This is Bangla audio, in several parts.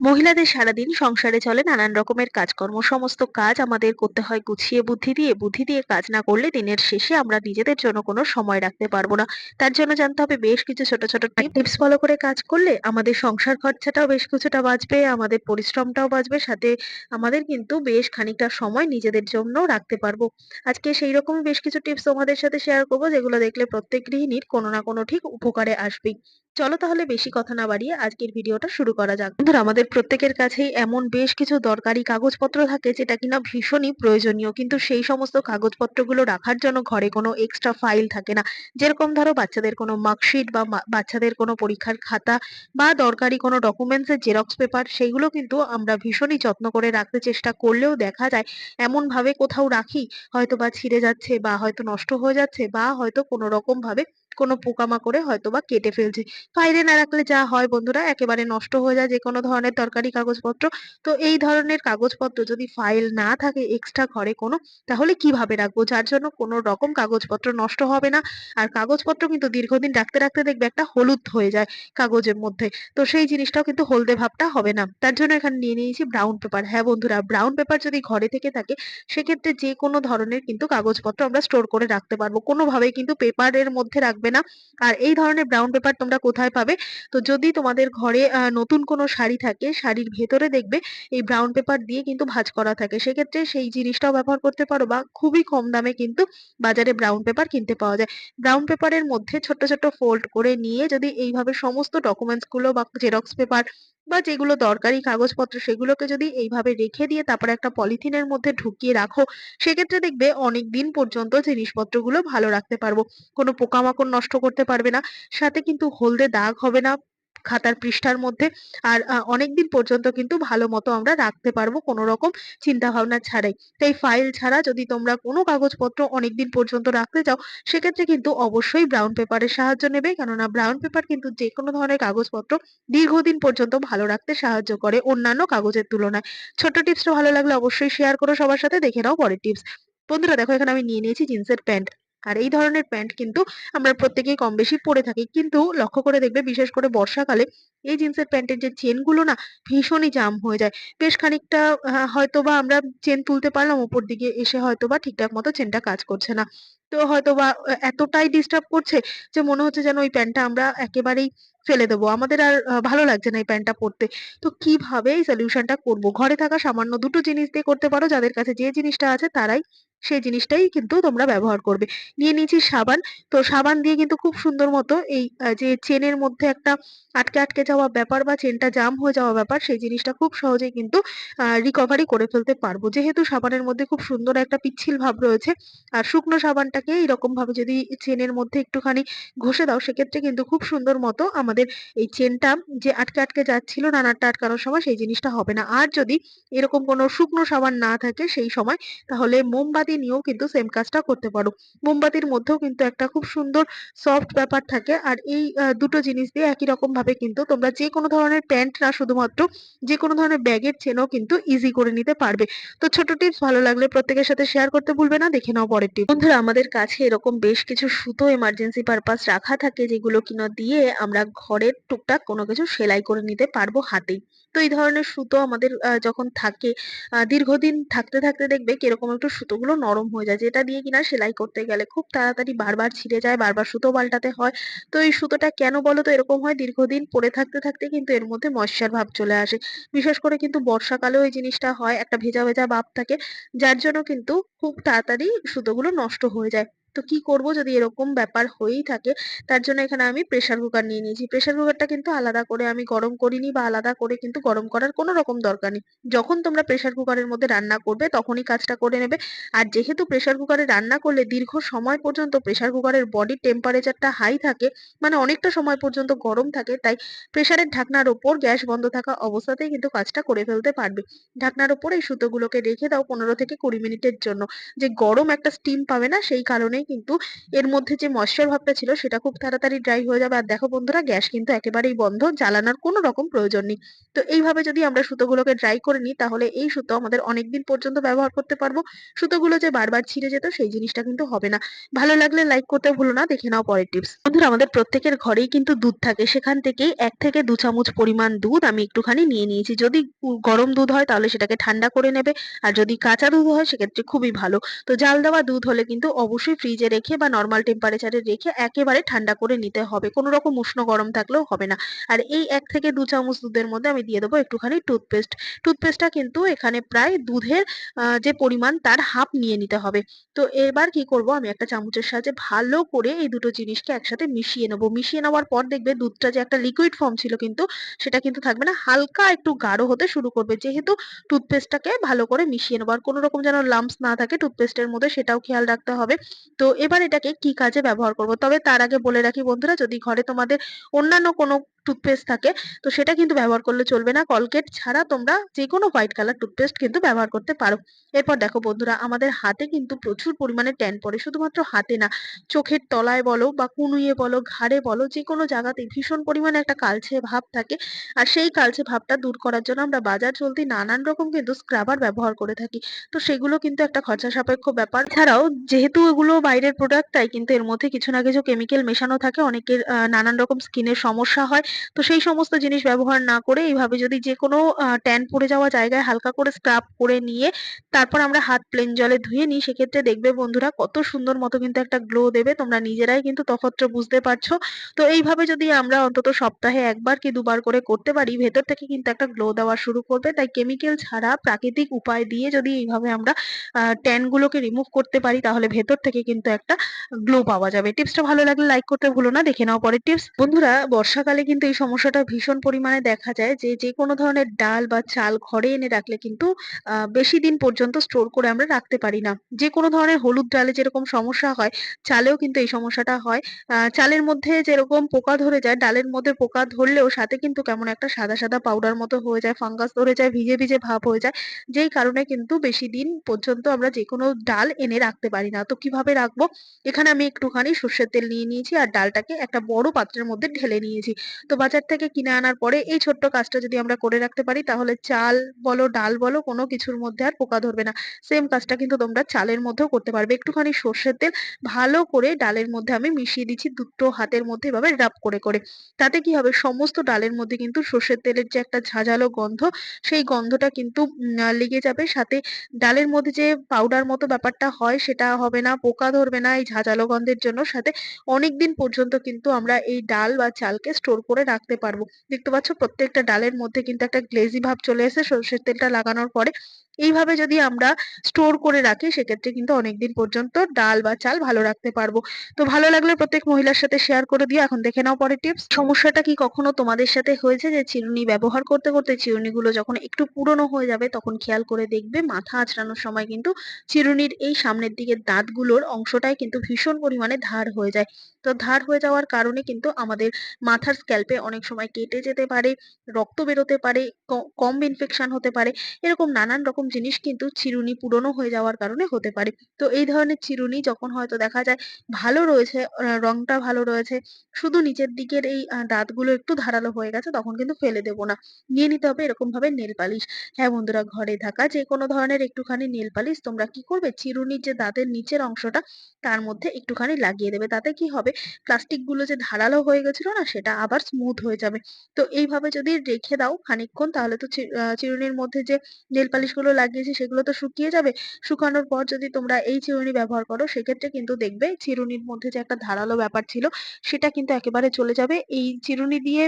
মহিলাদের সারাদিন সংসারে চলে নানান রকমের কাজকর্ম। সমস্ত কাজ আমাদের করতে হয় গুছিয়ে বুদ্ধি দিয়ে। বুদ্ধি দিয়ে কাজ না করলে দিনের শেষে আমরা নিজেদের জন্য কোনো সময় রাখতে পারব না। তার জন্য জানতে হবে বেশ কিছু ছোট, ছোট টিপস ফলো করে কাজ করলে আমাদের সংসার খরচাটাও বেশ কিছুটা বাঁচবে, আমাদের পরিশ্রমটাও বাঁচবে, সাথে আমাদের কিন্তু বেশ খানিকটা সময় নিজেদের জন্যও রাখতে পারব। আজকে সেইরকমই বেশ কিছু টিপস তোমাদের সাথে শেয়ার করব যেগুলো দেখলে প্রত্যেক গৃহিণীর কোনো না কোনো ঠিক উপকারে আসবেই। চলো তাহলে বেশি কথা না বাড়িয়ে আজকের ভিডিওটা শুরু করা যাক। বন্ধুরা, আমাদের প্রত্যেকের কাছেই এমন বেশ কিছু দরকারি কাগজপত্র থাকে যেটা কিনা ভীষণই প্রয়োজনীয় কিন্তু সেই সমস্ত কাগজপত্রগুলো রাখার জন্য ঘরে কোনো এক্সট্রা ফাইল থাকে না যেরকম ধরো বাচ্চাদের কোনো মার্কশিট বা বাচ্চাদের কোনো পরীক্ষার খাতা বা দরকারি কোনো ডকুমেন্টসের জেরক্স পেপার সেগুলো কিন্তু আমরা ভীষণই যত্ন করে রাখতে চেষ্টা করলেও দেখা যায় এমন ভাবে কোথাও রাখি হয়তো বা ছিঁড়ে যাচ্ছে বা হয়তো নষ্ট হয়ে যাচ্ছে বা হয়তো কোনো রকম ভাবে কোনো পোকামাকড়ে হয়তো বা কেটে ফেলছে। ফাইলে না রাখলে যা হয় বন্ধুরা, একেবারে নষ্ট হয়ে যায় যে কোনো ধরনের দরকারি কাগজপত্র। তো এই ধরনের কাগজপত্র যদি ফাইল না থাকে এক্সট্রা ঘরে কোনো, তাহলে কীভাবে রাখব? যার জন্য কোনো রকম কাগজপত্র নষ্ট হবে না। আর কাগজপত্র কিন্তু দীর্ঘদিন রাখতে রাখতে দেখবে একটা হলুদ হয়ে যায় কাগজের মধ্যে। তো সেই জিনিসটাও কিন্তু হলদে ভাবটা হবে না। তার জন্য এখানে নিয়ে নিয়েছি ব্রাউন পেপার হ্যাঁ বন্ধুরা ব্রাউন পেপার যদি ঘরে থেকে থাকে, সেক্ষেত্রে যে কোনো ধরনের কিন্তু কাগজপত্র আমরা স্টোর করে রাখতে পারব। কোনোভাবেই কিন্তু পেপারের মধ্যে রাখবে না। আর এই ধরনের ব্রাউন পেপার তোমরা কোথায় পাবে? তো যদি তোমাদের ঘরে নতুন কোনো শাড়ি থাকে, শাড়ির ভেতরে দেখবে এই ব্রাউন পেপার দিয়ে কিন্তু ভাঁজ করা থাকে। সেক্ষেত্রে সেই জিনিসটাও ব্যবহার করতে পারো বা খুবই কম দামে কিন্তু বাজারে ব্রাউন পেপার কিনতে পাওয়া যায়। ব্রাউন পেপারের মধ্যে ছোট্ট ছোট্ট ফোল্ড করে নিয়ে যদি এইভাবে সমস্ত ডকুমেন্টসগুলো বা জেরক্স পেপার বা যেগুলো দরকারি কাগজপত্র সেগুলোকে যদি এইভাবে রেখে দিয়ে তারপরে একটা পলিথিনের মধ্যে ঢুকিয়ে রাখো, সেক্ষেত্রে দেখবে অনেক দিন পর্যন্ত জিনিসপত্রগুলো ভালো রাখতে পারব। কোনো পোকামাকড় নষ্ট করতে পারবে না। সাথে কিন্তু হলদে দাগ হবে না। খাতার পৃষ্ঠার মধ্যে। আর আহ, অনেকদিন পর্যন্ত কিন্তু ভালো মতো আমরা রাখতে পারব কোনো রকম চিন্তা ভাবনা ছাড়াই। তাই ফাইল ছাড়া যদি তোমরা কোনো কাগজপত্র অনেকদিন পর্যন্ত রাখতে চাও সেক্ষেত্রে কিন্তু অবশ্যই ব্রাউন পেপারের সাহায্য নেবে। কেননা ব্রাউন পেপার কিন্তু যে কোনো ধরনের কাগজপত্র দীর্ঘদিন পর্যন্ত ভালো রাখতে সাহায্য করে অন্যান্য কাগজের তুলনায়। ছোট্ট টিপসটা ভালো লাগলে অবশ্যই শেয়ার করো সবার সাথে দেখে নাও পরের টিপস বন্ধুরা দেখো এখানে আমি নিয়ে নিয়েছি জিন্সের প্যান্ট। আর এই ধরনের প্যান্ট কিন্তু আমরা প্রত্যেকেই কম বেশি পরে থাকি। কিন্তু লক্ষ্য করে দেখবে বিশেষ করে বর্ষাকালে এই জিন্সের প্যান্টের যে চেনগুলো না ভীষণই জাম হয়ে যায়। বেশ খানিকটা আহ, হয়তোবা আমরা চেন তুলতে পারলাম উপর দিকে এসে হয়তোবা ঠিকঠাক মতো চেনটা কাজ করছে না। তো হয়তোবা আহ, এতটাই ডিস্টার্ব করছে যে মনে হচ্ছে যেন ওই প্যান্টটা আমরা একেবারেই ফেলে দেবো। আমাদের আর ভালো লাগছে না এই প্যান্টটা পরতে। তো কীভাবে এই সলিউশনটা করব? ঘরে থাকা সামান্য দুটো জিনিস দিয়ে করতে পারো যাদের কাছে যে জিনিসটা আছে তারাই সেই জিনিসটাই কিন্তু তোমরা ব্যবহার করবে। নিয়ে নিয়েছি সাবান। তো সাবান দিয়ে কিন্তু খুব সুন্দর মতো এই যে চেনের মধ্যে একটা আটকে আটকে যাওয়া ব্যাপার বা চেনটা জাম হয়ে যাওয়া ব্যাপার, সেই জিনিসটা খুব সহজেই কিন্তু রিকভারি করে ফেলতে পারব। যেহেতু সাবানের মধ্যে খুব সুন্দর একটা পিচ্ছিল ভাব রয়েছে, আর শুকনো সাবানটাকে এরকম ভাবে যদি চেনের মধ্যে একটুখানি ঘষে দাও, সেক্ষেত্রে কিন্তু খুব সুন্দর মতো আমাদের এই চেনটা যে আটকে আটকে যাচ্ছিল নানারটা আটকানোর সময়, সেই জিনিসটা হবে না। আর যদি এরকম কোনো শুকনো সাবান না থাকে সেই সময়, তাহলে মোমবাতি নিয়েও কিন্তু সেম কাজটা করতে পারো। মোমবাতির মধ্যেও কিন্তু একটা খুব সুন্দর সফট ব্যাপার থাকে আর এই দুটো জিনিস দিয়ে একই রকম ভাবে কিন্তু তোমরা যে কোনো ধরনের প্যান্ট না শুধুমাত্র, যে কোনো ধরনের ব্যাগের চেনও কিন্তু ইজি করে নিতে পারবে। তো ছোট টিপস ভালো লাগলে প্রত্যেকের সাথে শেয়ার করতে ভুলবে না, দেখে নাও পরের টিপ বন্ধুরা, আমাদের কাছে এরকম বেশ কিছু সুতো এমার্জেন্সি পারপাস রাখা থাকে যেগুলো কিনা দিয়ে আমরা ঘরের টুকটাক কোনো কিছু সেলাই করে নিতে পারব হাতেই। তো এই ধরনের সুতো আমাদের যখন থাকে দীর্ঘদিন থাকতে থাকতে দেখবে কীরকম একটু সুতোগুলো নরম হয়ে যায়, যেটা দিয়ে কিনা সেলাই করতে গেলে খুব তাড়াতাড়ি বারবার ছিঁড়ে যায়, বারবার সুতো পাল্টাতে হয়। তো এই সুতোটা কেন বলো তো এরকম হয়, দীর্ঘদিন পরে থাকতে থাকতে কিন্তু এর মধ্যে ময়শ্চার ভাব চলে আসে। বিশেষ করে কিন্তু বর্ষাকালেও এই জিনিসটা হয়, একটা ভেজা ভেজা ভাব থাকে, যার জন্য কিন্তু খুব তাড়াতাড়ি সুতোগুলো নষ্ট হয়ে যায়। তো কি করব যদি এরকম ব্যাপার হয়েই থাকে? তার জন্য এখানে আমি প্রেসার কুকার নিয়ে নিয়েছি। প্রেসার কুকারটা কিন্তু আলাদা করে আমি গরম করিনি বা আলাদা করে কিন্তু গরম করার কোনো রকম দরকার নেই। যখন তোমরা প্রেসার কুকারের মধ্যে রান্না করবে তখনই কাজটা করে নেবে। আর যেহেতু প্রেসার কুকারে রান্না করলে দীর্ঘ সময় পর্যন্ত প্রেসার কুকারের বডি টেম্পারেচারটা হাই থাকে মানে অনেকটা সময় পর্যন্ত গরম থাকে, তাই প্রেসারের ঢাকনার ওপর গ্যাস বন্ধ থাকা অবস্থাতেই কিন্তু কাজটা করে ফেলতে পারবে। ঢাকনার ওপর এই সুতোগুলোকে রেখে দাও পনেরো থেকে কুড়ি মিনিটের জন্য। যে গরম একটা স্টিম পাবে না, সেই কারণেই মানেই কিন্তু এর মধ্যে যে ময়েশ্চার ভাবটা ছিল সেটা খুব তাড়াতাড়ি ড্রাই হয়ে যাবে। আর দেখো বন্ধুরা, গ্যাস কিন্তু একেবারেই বন্ধ। জ্বালানোর কোনো রকম প্রয়োজন নেই। তো এইভাবে যদি আমরা সুতোগুলোকে ড্রাই করে নিই, তাহলে এই সুতো আমাদের অনেকদিন পর্যন্ত ব্যবহার করতে পারব। সুতোগুলো যে বারবার ছিঁড়ে যেত, সেই জিনিসটা কিন্তু হবে না। ভালো লাগলে লাইক করতে ভুলো না। দেখে নাও পরের টিপস। বন্ধুরা, আমাদের প্রত্যেকের ঘরেই কিন্তু দুধ থাকে। সেখান থেকেই এক থেকে দু চামচ পরিমাণ দুধ আমি একটুখানি নিয়ে নিয়েছি। যদি গরম দুধ হয়, তাহলে সেটাকে ঠান্ডা করে নেবে। আর যদি কাঁচা দুধ হয়, সেক্ষেত্রে খুবই ভালো। তো জাল দেওয়া দুধ হলে কিন্তু অবশ্যই ফ্রিজে রেখে বা নরমাল টেম্পারেচার রেখে একেবারে ঠান্ডা করে নিতে হবে। কোন রকম উষ্ণ গরম থাকলেও হবে না। আর এই এক থেকে দু চামচ দুধের মধ্যে আমি দিয়ে দেবো একটুখানি টুথপেস্ট। টুথপেস্টটা কিন্তু এখানে প্রায় দুধের যে পরিমাণ তার হাফ নিয়ে নিতে হবে। তো এবার কি করব আমি একটা চামচের সাহায্যে ভালো করে এই দুটো জিনিসকে একসাথে মিশিয়ে নেব মিশিয়ে নেওয়ার পর দেখবে দুধটা যে একটা লিকুইড ফর্ম ছিল কিন্তু সেটা কিন্তু থাকবে না। হালকা একটু গাঢ় হতে শুরু করবে। যেহেতু টুথপেস্টটাকে ভালো করে মিশিয়ে নেব আর কোনো রকম যেন লাম্পস না থাকে টুথপেস্টের মধ্যে সেটাও খেয়াল রাখতে হবে। তো এবার এটাকে কি কাজে ব্যবহার করব? তবে তার আগে বলে রাখি বন্ধুরা যদি ঘরে তোমাদের অন্যান্য কোনো টুথপেস্ট থাকে তো সেটা কিন্তু ব্যবহার করলে চলবে না। কলগেট ছাড়া তোমরা যে কোনো হোয়াইট কালার টুথপেস্ট কিন্তু ব্যবহার করতে পারো। এরপর দেখো বন্ধুরা আমাদের হাতে কিন্তু প্রচুর পরিমাণে ট্যান পড়ে। শুধুমাত্র হাতে না, চোখের তলায় বলো বা কনুইয়ে বলো, ঘাড়ে বলো যে কোনো জায়গাতে ভীষণ পরিমাণে একটা কালচে ভাব থাকে। আর সেই কালচে ভাবটা দূর করার জন্য আমরা বাজার চলতি নানান রকম কিন্তু স্ক্রাবার ব্যবহার করে থাকি। তো সেগুলো কিন্তু একটা খরচা সাপেক্ষ ব্যাপার। ছাড়াও যেহেতু এগুলো বাইরের প্রোডাক্ট তাই কিন্তু এর মধ্যে কিছু না কিছু কেমিক্যাল মেশানো থাকে। অনেকের নানান রকম স্কিনের সমস্যা হয়। তো সেই সমস্ত জিনিস ব্যবহার না করে এইভাবে যদি যেকোনো আ ট্যান পড়ে যাওয়া জায়গায় হালকা করে স্ক্রাব করে নিয়ে তারপর আমরা হাত প্লেন জলে ধুয়ে নিই, সেক্ষেত্রে দেখবে বন্ধুরা কত সুন্দর মতো কিন্তু একটা গ্লো দেবে। তোমরা নিজেরাই কিন্তু তফাৎটা বুঝতে পারছ। তো এইভাবে যদি আমরা অন্তত সপ্তাহে একবার কি দুবার করে করতে পারি, ভেতর থেকে কিন্তু একটা গ্লো দেওয়া শুরু করবে। তাই কেমিক্যাল ছাড়া প্রাকৃতিক উপায় দিয়ে যদি এইভাবে আমরা আ ট্যান গুলোকে রিমুভ করতে পারি, তাহলে ভেতর থেকে কিন্তু একটা গ্লো পাওয়া যাবে। টিপসটা ভালো লাগলে লাইক করতে ভুলো না। দেখে নাও পরের টিপস। বন্ধুরা বর্ষাকালে কিন্তু এই সমস্যাটা ভীষণ পরিমাণে দেখা যায় যে, যেকোনো ধরনের ডাল বা চাল ঘরে এনে রাখলে কিন্তু বেশি দিন পর্যন্ত স্টোর করে আমরা রাখতে পারি না। যেকোনো ধরনের হলুদ ডালে যেরকম সমস্যা হয়, চালেও কিন্তু এই সমস্যাটা হয়। চালের মধ্যে যেরকম পোকা ধরে যায়, ডালের মধ্যে পোকা ধরলেও সাথে কিন্তু কেমন একটা সাদা, সাদা পাউডার মতো হয়ে যায়, ফাঙ্গাস ধরে যায়, ভিজে, ভিজে ভাব হয়ে যায়। যেই কারণে কিন্তু বেশি দিন পর্যন্ত আমরা যেকোনো ডাল এনে রাখতে পারি না। তো কীভাবে রাখব? এখানে আমি একটুখানি সর্ষের তেল নিয়ে নিয়েছি আর ডালটাকে একটা বড় পাত্রের মধ্যে ঢেলে নিয়েছি। তো বাজার থেকে কিনে আনার পরে এই ছোট্ট কাজটা যদি আমরা করে রাখতে পারি তাহলে চাল বলো, ডাল বলো কোনো কিছুর মধ্যে আর পোকা ধরবে না। সেম কাজটা কিন্তু তোমরা চালের মধ্যেও করতে পারবে। একটুখানি সর্ষের তেল ভালো করে ডালের মধ্যে আমি মিশিয়ে দিচ্ছি দুটো হাতের মধ্যে এভাবে রাব করে, করে। তাতে কি হবে সমস্ত ডালের মধ্যে কিন্তু সর্ষের তেলের যে একটা ঝাঁঝালো গন্ধ সেই গন্ধটা কিন্তু লেগে যাবে। সাথে ডালের মধ্যে যে পাউডার মতো ব্যাপারটা হয় সেটা হবে না, পোকা ধরবে না এই ঝাঁঝালো গন্ধের জন্য। সাথে অনেকদিন পর্যন্ত কিন্তু আমরা এই ডাল বা চালকে স্টোর করে রাখতে পারব। দেখতে পাচ্ছ প্রত্যেকটা ডালের মধ্যে কিন্তু একটা গ্লেজি ভাব চলে এসেছে সর্ষের তেলটা লাগানোর পরে। এইভাবে যদি আমরা স্টোর করে রাখি সেক্ষেত্রে কিন্তু অনেকদিন পর্যন্ত ডাল বা চাল ভালো রাখতে পারব। তো ভালো লাগলে প্রত্যেক মহিলার সাথে শেয়ার করে দিও। এখন দেখে নাও পরের টিপস। সমস্যাটা কি কখনো তোমাদের সাথে হয়েছে যে চিরুনি ব্যবহার করতে, করতে চিরুনিগুলো যখন একটু পুরনো হয়ে যাবে তখন খেয়াল করে দেখবে মাথা আঁচড়ানোর সময় কিন্তু চিরুনির এই সামনের দিকের দাঁতগুলোর অংশটাই কিন্তু ভীষণ পরিমাণে ধার হয়ে যায়। তো ধার হয়ে যাওয়ার কারণে কিন্তু আমাদের মাথার স্ক্যাল্পে অনেক সময় কেটে যেতে পারে, রক্ত বেরোতে পারে, কম ইনফেকশন হতে পারে। এরকম নানান রকম জিনিস কিন্তু চিরুনি পুরনো হয়ে যাওয়ার কারণে হতে পারে। তো এই ধরনের চিরুনি যখন হয়তো দেখা যায় ভালো রয়েছে, রংটা ভালো রয়েছে, শুধু নিচের দিকের এই দাঁতগুলো একটু ধারালো হয়ে গেছে তখন কিন্তু ফেলে দেবো না। নিয়ে নিতে হবে এরকম ভাবে নেল পালিশ। হ্যাঁ বন্ধুরা ঘরে থাকা যেকোনো ধরনের একটুখানি নেল পালিশ তোমরা কি করবে চিরুনির যে দাঁতের নিচের অংশটা তার মধ্যে একটুখানি লাগিয়ে দেবে। তাতে কি হবে প্লাস্টিকগুলো যে ধারালো হয়ে গেছিল না সেটা আবার স্মুথ হয়ে যাবে। তো এইভাবে যদি রেখে দাও খানিকক্ষণ তাহলে তো চিরুনির মধ্যে যে নেল পালিশগুলো লাগিয়েছি সেগুলো তো শুকিয়ে যাবে। শুকানোর পর যদি তোমরা এই চিরুনি ব্যবহার করো সেক্ষেত্রে কিন্তু দেখবে চিরুনির মধ্যে যে একটা ধারালো ব্যাপার ছিল সেটা কিন্তু একেবারে চলে যাবে। এই চিরুনি দিয়ে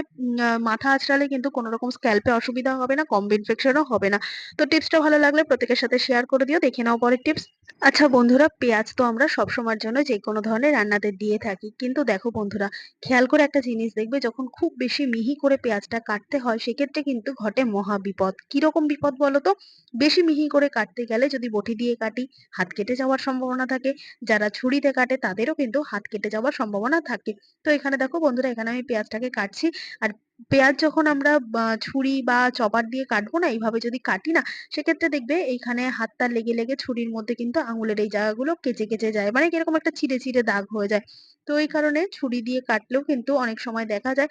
মাথা আঁচড়ালে কিন্তু কোন রকম স্ক্যাল্প অসুবিধা হবে না, কম্ব ইনফেকশনও হবে না। তো টিপসটা ভালো লাগলে প্রত্যেকের সাথে শেয়ার করে দিও। দেখে নাও পরের টিপস। আচ্ছা বন্ধুরা পেঁয়াজ তো আমরা সবসময়ের জন্য যে কোনো ধরনের রান্নাতে দিয়ে থাকি। কিন্তু দেখো বন্ধুরা, খেয়াল করে একটা জিনিস দেখবে, যখন খুব বেশি মিহি করে পেঁয়াজটা কাটতে হয়, সেক্ষেত্রে কিন্তু ঘটে মহা বিপদ। কীরকম বিপদ বলো তো? বেশি মিহি করে কাটতে গেলে যদি বটি দিয়ে কাটি, হাত কেটে যাওয়ার সম্ভাবনা থাকে। যারা ছুরিতে কাটে, তাদেরও কিন্তু হাত কেটে যাওয়ার সম্ভাবনা থাকে। তো এখানে দেখো বন্ধুরা, এখানে আমি পেঁয়াজটাকে কাটছি। আর পেঁয়াজ যখন আমরা আহ, ছুরি বা চপার দিয়ে কাটবো না এইভাবে যদি কাটি না সেক্ষেত্রে দেখবে এইখানে হাতটা লেগে লেগে ছুরির মধ্যে কিন্তু আঙুলের এই জায়গাগুলো কেচে কেচে যায়। মানে কীরকম একটা ছিঁড়ে ছিঁড়ে দাগ হয়ে যায়। তো এই কারণে ছুরি দিয়ে কাটলেও কিন্তু অনেক সময় দেখা যায়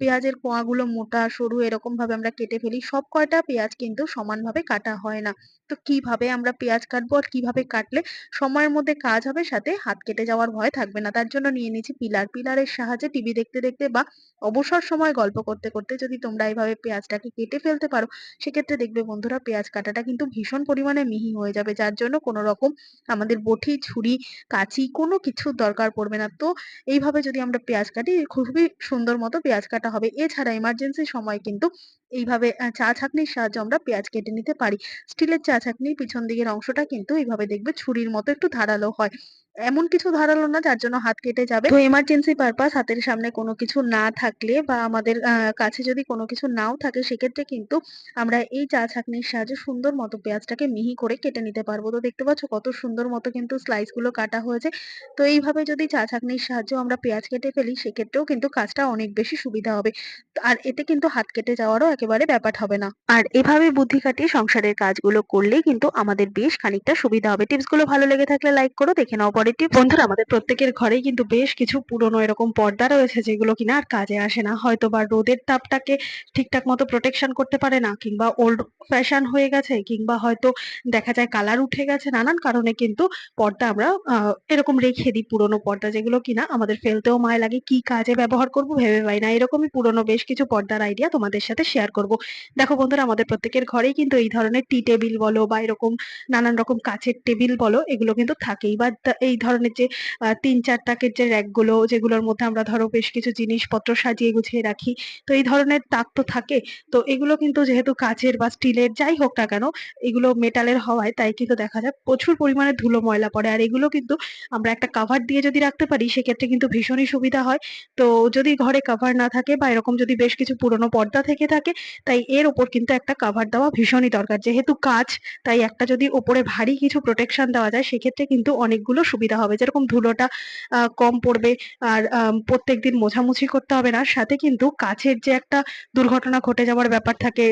পেঁয়াজের কোয়াগুলো মোটা, সরু এরকম ভাবে আমরা কেটে ফেলি। সব কয়টা পেঁয়াজ কিন্তু সমানভাবে কাটা হয় না। তো কীভাবে আমরা পেঁয়াজ কাটবো আর কীভাবে কাটলে সময়ের মধ্যে কাজ হবে সাথে হাত কেটে যাওয়ার ভয় থাকবে না। তার জন্য নিয়ে নিয়েছি পিলার। পিলারের সাহায্যে টিভি দেখতে দেখতে বা অবসর সময় গল্প করতে করতে যদি তোমরা এইভাবে পেঁয়াজটাকে কেটে ফেলতে পারো, সেক্ষেত্রে দেখবে বন্ধুরা পেঁয়াজ কাটাটা কিন্তু ভীষণ পরিমাণে মিহি হয়ে যাবে, যার জন্য কোনো রকম আমাদের বটি, ছুরি, কাঁচি কোনো কিছুর দরকার পড়বে না। তো এইভাবে যদি আমরা পেঁয়াজ কাটি, খুবই সুন্দর মতো পেঁয়াজ কাটা হবে। এছাড়া এমার্জেন্সি সময় কিন্তু এইভাবে চা ছাঁকনির সাহায্যে আমরা পেঁয়াজ কেটে নিতে পারি। স্টিলের চা ছাঁকনির পিছন দিকের অংশটা কিন্তু এইভাবে দেখবে ছুরির মতো একটু ধারালো হয়। এমন কিছু ধারালো না, যার জন্য হাত কেটে যাবে। তো এমার্জেন্সি পারপাস হাতের সামনে কোনো কিছু না থাকলে বা আমাদের কাছে যদি কোনো কিছু নাও থাকে, সেক্ষেত্রে কিন্তু আমরা এই চা ছাঁকনির সাহায্যে সুন্দর মতো পেঁয়াজটাকে মিহি করে কেটে নিতে পারব। তো দেখতে পাচ্ছ কত সুন্দর মতো কিন্তু স্লাইসগুলো কাটা হয়েছে। তো এইভাবে যদি চা ছাঁকনির সাহায্যে আমরা পেঁয়াজ কেটে ফেলি, সেক্ষেত্রেও কিন্তু কাজটা অনেক বেশি সুবিধা হবে। আর এতে কিন্তু হাত কেটে যাওয়ারও একেবারে ব্যাপার হবে না। আর এভাবে বুদ্ধি খাটিয়ে সংসারের কাজগুলো করলে কিন্তু আমাদের বেশ খানিকটা সুবিধা হবে। টিপসগুলো ভালো লেগে থাকলে লাইক করো, দেখে নাও পরের টিপ। বন্ধুরা, আমাদের প্রত্যেকের ঘরেই কিন্তু বেশ কিছু পুরনো এরকম পর্দা রয়েছে যেগুলো কিনা আর কাজে আসে না। হয়তো বা রোদের তাপটাকে ঠিকঠাক মতো প্রোটেকশন করতে পারে না, কিংবা ওল্ড ফ্যাশন হয়ে গেছে, কিংবা হয়তো দেখা যায় কালার উঠে গেছে। নানান কারণে কিন্তু পর্দা আমরা এরকম রেখে দিই পুরনো পর্দা যেগুলো কিনা আমাদের ফেলতেও মায় লাগে। কি কাজে ব্যবহার করব ভেবে পাই না। এরকমই পুরনো বেশ কিছু পর্দার আইডিয়া তোমাদের সাথে শেয়ার করব। দেখো বন্ধুরা, আমাদের প্রত্যেকের ঘরেই কিন্তু এই ধরনের টি টেবিল বলো বা এরকম নানান রকম কাচের টেবিল বলো, এগুলো কিন্তু থাকেই। বা এই ধরনের যে তিন চার তাকের যে র্যাকগুলো, যেগুলোর মধ্যে আমরা ধরো বেশ কিছু জিনিসপত্র সাজিয়ে গুছিয়ে রাখি, তো এই ধরনের তাক তো থাকে। তো এগুলো কিন্তু যেহেতু কাচের বা স্টিলের, যাই হোক না কেন, এগুলো মেটালের হওয়ায় তাই কিন্তু দেখা যায় প্রচুর পরিমাণে ধুলো ময়লা পড়ে। আর এগুলো কিন্তু আমরা একটা কাভার দিয়ে যদি রাখতে পারি, সেক্ষেত্রে কিন্তু ভীষণই সুবিধা হয়। তো যদি ঘরে কাভার না থাকে বা এরকম যদি বেশ কিছু পুরনো পর্দা থেকে থাকে তাই এর ওপর কিন্তু একটা কাভার দেওয়া ভীষণই দরকার। যেহেতু কাচ, তাই একটা যদি ওপরে ভারী কিছু প্রোটেকশন দেওয়া যায়, সেক্ষেত্রে কিন্তু অনেকগুলো সুবিধা হবে। যেরকম ধুলোটা কম পড়বে আর প্রত্যেকদিন মোছামুছি করতে হবে না। সাথে কিন্তু কাছের যে একটা দুর্ঘটনা ঘটে যাওয়ার ব্যাপার থাকে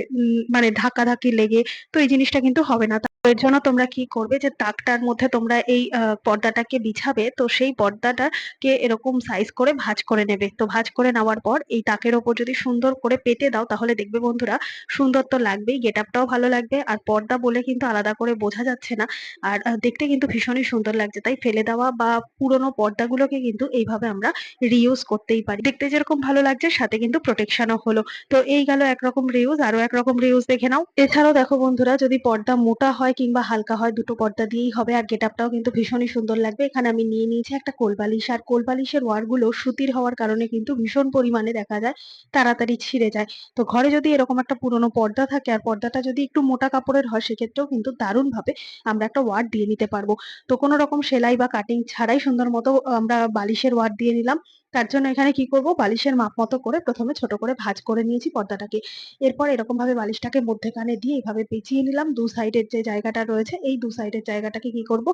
মানে ধাক্কাধাক্কি লেগে, তো এই জিনিসটা কিন্তু হবে না। এর জন্য তোমরা কি করবে যে তাকটার মধ্যে তোমরা এই পর্দাটাকে বিছাবে, তো সেই পর্দাটাকে এরকম সাইজ করে ভাঁজ করে নেবে। তো ভাঁজ করে নেওয়ার পর এই তাকের ওপর যদি সুন্দর করে পেতে দাও, তাহলে দেখবে বন্ধুরা। সুন্দর তো লাগবেই গেট আপটাও ভালো লাগবে, আর পর্দা বলে কিন্তু আলাদা করে বোঝা যাচ্ছে না। আর দেখতে কিন্তু ভীষণই সুন্দর লাগছে, তাই ফেলে দেওয়া বা পুরোনো পর্দাগুলোকে কিন্তু এইভাবে আমরা রিউজ করতেই পারি। দেখতে যেরকম ভালো লাগছে, সাথে কিন্তু প্রোটেকশনও হলো। তো এই গেল একরকম রিউজ আরও একরকম রিউজ দেখে নাও। এছাড়াও দেখো বন্ধুরা, যদি পর্দা মোটা হয় কিংবা হালকা হয়, দুটো পর্দা দিয়েই হবে, আর গেট আপটাও কিন্তু ভীষণই সুন্দর লাগবে। এখানে আমি নিয়ে নিয়েছি একটা কোলবালিশ, আর কোলবালিশের ওয়ারগুলো সুতির হওয়ার কারণে কিন্তু ভীষণ পরিমাণে দেখা যায়, তাড়াতাড়ি ছিঁড়ে যায়। তো ঘরে যদি এরকম একটা পুরনো পর্দা থাকে আর পর্দাটা যদি একটু মোটা কাপড়ের হয়, সেক্ষেত্রেও কিন্তু দারুণ ভাবে আমরা একটা ওয়ার্ড দিয়ে নিতে পারব। তো কোনো রকম সেলাই বা কাটিং ছাড়াই সুন্দর মতো আমরা বালিশের ওয়ার্ড দিয়ে নিলাম। তার জন্য এখানে কি করব? বালিশের মাপ মতো করে প্রথমে ছোট করে ভাঁজ করে নিয়েছি পর্দাটাকে। এরপর এরকম ভাবে বালিশটাকে মধ্যেখানে দিয়ে এইভাবে পেঁচিয়ে নিলাম। দু সাইডের যে জায়গাটা রয়েছে, এই দু সাইডের জায়গাটাকে কি করব?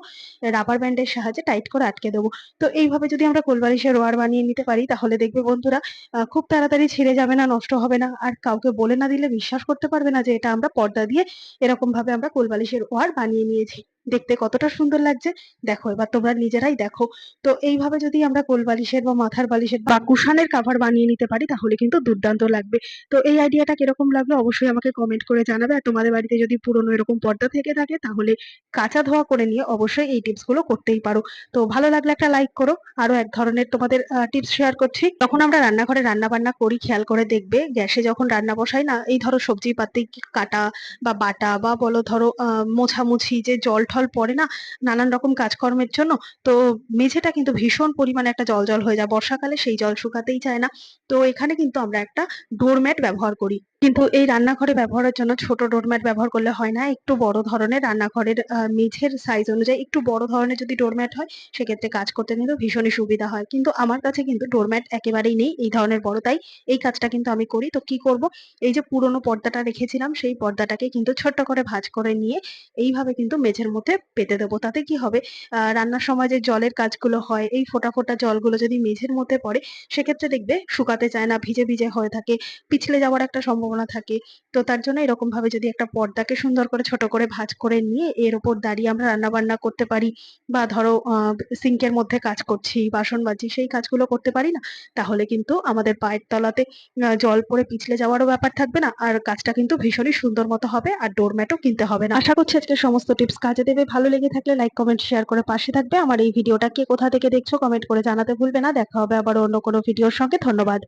রাবার ব্যান্ডের সাহায্যে টাইট করে আটকে দেবো। তো এইভাবে যদি আমরা কোল বালিশের ওয়ার বানিয়ে নিতে পারি, তাহলে দেখবে বন্ধুরা খুব তাড়াতাড়ি ছিঁড়ে যাবে না, নষ্ট হবে না। আর কাউকে বলে না দিলে বিশ্বাস করতে পারবে না যে এটা আমরা পর্দা দিয়ে এরকম ভাবে আমরা কোল বালিশের ওয়ার বানিয়ে নিয়েছি। দেখতে কতটা সুন্দর লাগছে। দেখো, এবার তোমরা নিজেরাই দেখো। তো এইভাবে যদি আমরা কোল বালিশের বা মাথার বালিশের বা কুশানের কাভার বানিয়ে নিতে পারি, তাহলে কিন্তু দুর্দান্ত লাগবে। তো এই আইডিয়াটা কীরকম লাগল অবশ্যই আমাকে কমেন্ট করে জানাবে। আর তোমাদের বাড়িতে যদি পুরনো এরকম পর্দা থেকে থাকে, তাহলে কাঁচা ধোয়া করে নিয়ে অবশ্যই এই টিপসগুলো করতেই পারো। তো ভালো লাগলে একটা লাইক করো। আরও এক ধরনের তোমাদের টিপস শেয়ার করছি। যখন আমরা রান্নাঘরে রান্না বান্না করি, খেয়াল করে দেখবে, গ্যাসে যখন রান্না বসাই না, এই ধরো সবজি পাতি, কাটা বা বাটা বা বলো ধরো মোছামুছি, যে জল টল পড়ে না, নানান রকম কাজকর্মের জন্য। তো মেঝেটা কিন্তু ভীষণ পরিমাণে একটা জল জল হয়ে যায়। বর্ষাকালে সেই জল শুকাতেই চায় না। তো এখানে কিন্তু আমরা একটা ডোরম্যাট ব্যবহার করি। কিন্তু এই রান্নাঘরে ব্যবহারের জন্য ছোট ডোরম্যাট ব্যবহার করলে হয় না। একটু বড় ধরনের রান্নাঘরের মেঝের সাইজ অনুযায়ী একটু বড় ধরনের যদি ডোরম্যাট হয়, সেক্ষেত্রে কাজ করতে কিন্তু ভীষণই সুবিধা হয়। কিন্তু আমার কাছে কিন্তু ডোরম্যাট একেবারেই নেই, এই ধরনের বড়। তাই এই কাজটা কিন্তু আমি করি। তো কি করব? এই যে পুরোনো পর্দাটা রেখেছিলাম, সেই পর্দাটাকে কিন্তু ছোট্ট করে ভাঁজ করে নিয়ে এইভাবে কিন্তু মেঝের মধ্যে মধ্যে পেতে দেবো। তাতে কি হবে? রান্নার সময় যে জলের কাজগুলো হয়, এই ফোটা ফোঁটা জলগুলো যদি মেঝের মধ্যে পড়ে, সেক্ষেত্রে দেখবে শুকাতে চায় না, ভিজে ভিজে হয়ে থাকে, পিছলে যাওয়ার একটা সম্ভাবনা থাকে। তো তার জন্য এরকম ভাবে যদি একটা পর্দাকে সুন্দর করে ছোট করে ভাঁজ করে নিয়ে এর ওপর দাঁড়িয়ে আমরা রান্না বান্না করতে পারি বা ধরো সিঙ্কের মধ্যে কাজ করছি, বাসন মাজছি, সেই কাজগুলো করতে পারি না, তাহলে কিন্তু আমাদের পায়ের তলাতে জল পড়ে পিছলে যাওয়ারও ব্যাপার থাকবে না, আর কাজটা কিন্তু ভীষণই সুন্দর মতো হবে, আর ডোরম্যাটও কিনতে হবে না। আশা করছি আজকে সমস্ত টিপস কাজে দেবে ভালো লেগে থাকলে লাইক কমেন্ট শেয়ার করে পাশে থাকবে। আমার এই ভিডিওটা কে কোথা থেকে দেখছ কমেন্ট করে জানাতে ভুলবে না। দেখা হবে আবার অন্য কোনো ভিডিওর সঙ্গে। ধন্যবাদ।